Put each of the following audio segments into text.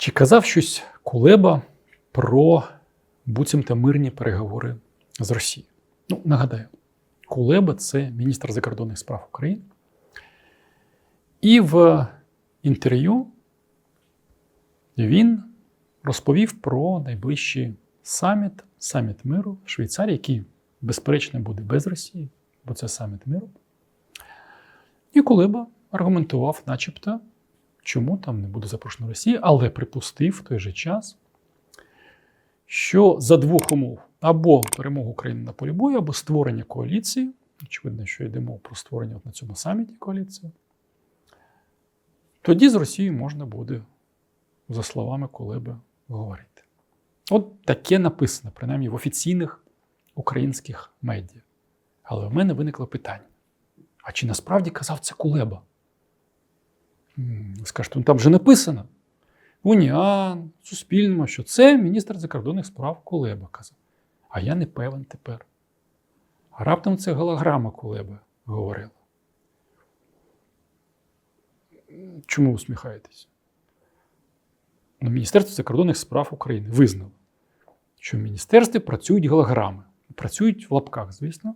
Чи казав щось Кулеба про буцімто мирні переговори з Росією? Ну, нагадаю, Кулеба це міністр закордонних справ України. І в інтерв'ю він розповів про найближчий саміт, саміт миру в Швейцарії, який, безперечно, буде без Росії, бо це саміт миру. І Кулеба аргументував, начебто, чому там не буде запрошено Росія, але припустив в той же час, що за двох умов або перемогу України на полі бою, або створення коаліції. Очевидно, що йде мова про створення от на цьому саміті коаліції. Тоді з Росією можна буде, за словами Кулеби, говорити. От таке написано, принаймні в офіційних українських медіа. Але в мене виникло питання: а чи насправді казав це Кулеба? Скажете, ну там вже написано. В Уніан, в Суспільному, що це міністр закордонних справ Кулеба казав. А я не певен тепер. А раптом це голограма Кулеби говорила. Чому усміхаєтесь? Ну, Міністерство закордонних справ України визнало, що в міністерстві працюють голограми. Працюють в лапках, звісно.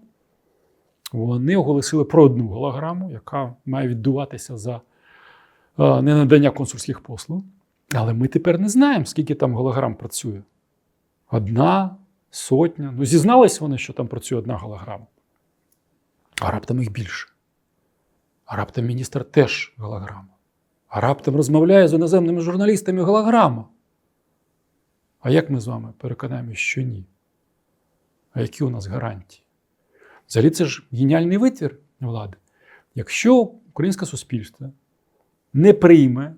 Вони оголосили про одну голограму, яка має віддуватися за ненадання консульських послуг. Але ми тепер не знаємо, скільки там голограм працює. Одна, сотня. Ну, зізналися вони, що там працює одна голограма. А раптом їх більше. А раптом міністр теж голограма. А раптом розмовляє з іноземними журналістами голограма. А як ми з вами переконаємося, що ні? А які у нас гарантії? Взагалі, це ж геніальний витвір влади. Якщо українське суспільство не прийме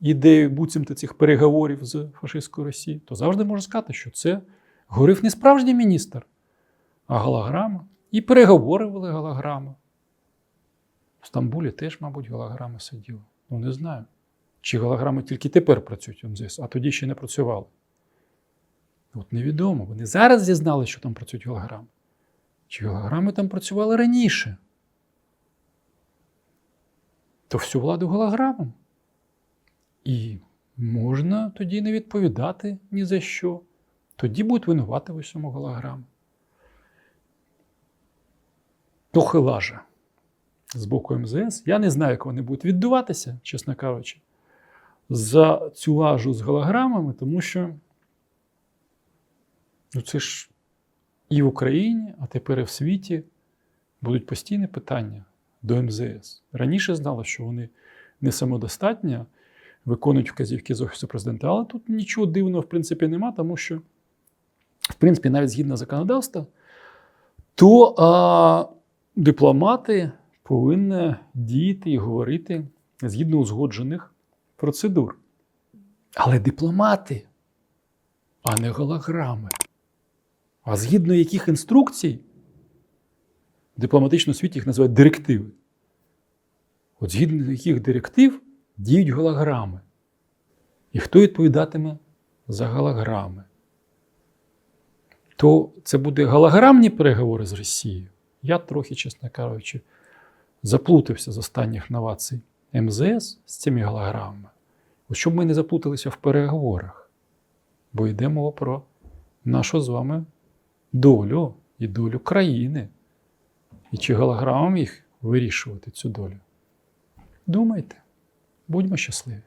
ідею буцімто цих переговорів з фашистською Росією, то завжди можна сказати, що це говорив не справжній міністр, а голограма. І переговори вели голограма. В Стамбулі теж, мабуть, голограма сиділа. Ну, не знаю. Чи голограми тільки тепер працюють в МЗС, а тоді ще не працювали. От невідомо. Вони зараз зізнали, що там працюють голограми. Чи голограми там працювали раніше? То всю владу голограмам. І можна тоді не відповідати ні за що. Тоді будуть винувати в усьому голограми. Трохи лажа з боку МЗС. Я не знаю, як вони будуть віддуватися, чесно кажучи, за цю лажу з голограмами, тому що ну, це ж і в Україні, а тепер і в світі будуть постійні питання до МЗС. Раніше знали, що вони не самодостатні, виконують вказівки з Офісу президента, але тут нічого дивного, в принципі, нема, тому що, в принципі, навіть згідно законодавства, то а, дипломати повинні діяти і говорити згідно узгоджених процедур. Але дипломати, а не голограми. А згідно яких інструкцій, в дипломатичному світі їх називають директиви. От згідно яких директив діють голограми. І хто відповідатиме за голограми? То це буде голограмні переговори з Росією. Я трохи, чесно кажучи, заплутався з останніх новацій МЗС з цими голограмами. От щоб ми не заплуталися в переговорах, бо йде мова про нашу з вами долю і долю країни. І чи голограмам їх вирішувати цю долю? Думайте, будьмо щасливі.